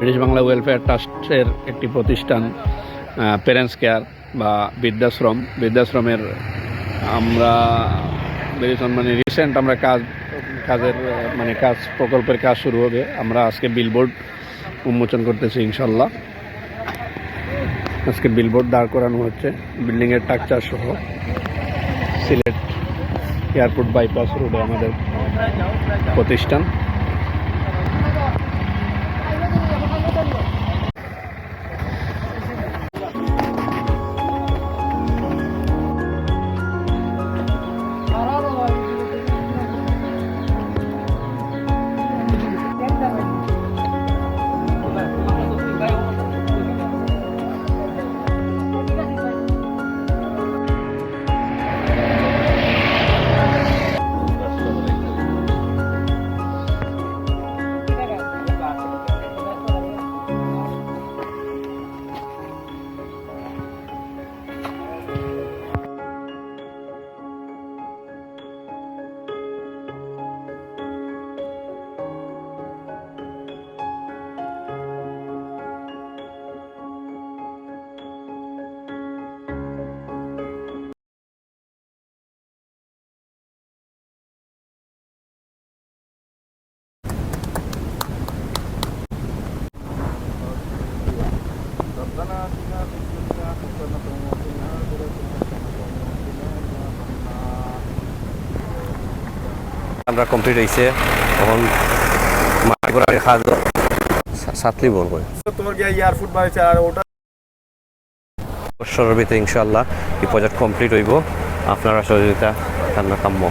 British Bangla welfare ট্রাস্টের একটি প্রতিষ্ঠান প্যারেন্টস কেয়ার বা বৃদ্ধাশ্রম। বৃদ্ধাশ্রমের আমরা মানে রিসেন্ট আমরা কাজ, কাজের মানে কাজ, প্রকল্পের কাজ শুরু হবে। আমরা আজকে বিলবোর্ড উন্মোচন করতেছি ইনশাল্লাহ। আজকে বিলবোর্ড দাঁড় করানো হচ্ছে। বিল্ডিংয়ের টাকচার সহ। সিলেট এয়ারপোর্ট বাইপাস রোডে আমাদের প্রতিষ্ঠান। আমরা কমপ্লিট হয়েছে। তখন মাটি করার কাজ সাতলি বল করে। তোমার গিয়ে ইয়ার ফুট আর ওটা? বছরের ভিতরে ইনশাল্লাহ এই প্রজেক্ট কমপ্লিট হইব। আপনারা সহযোগিতা কান্না কাম্য।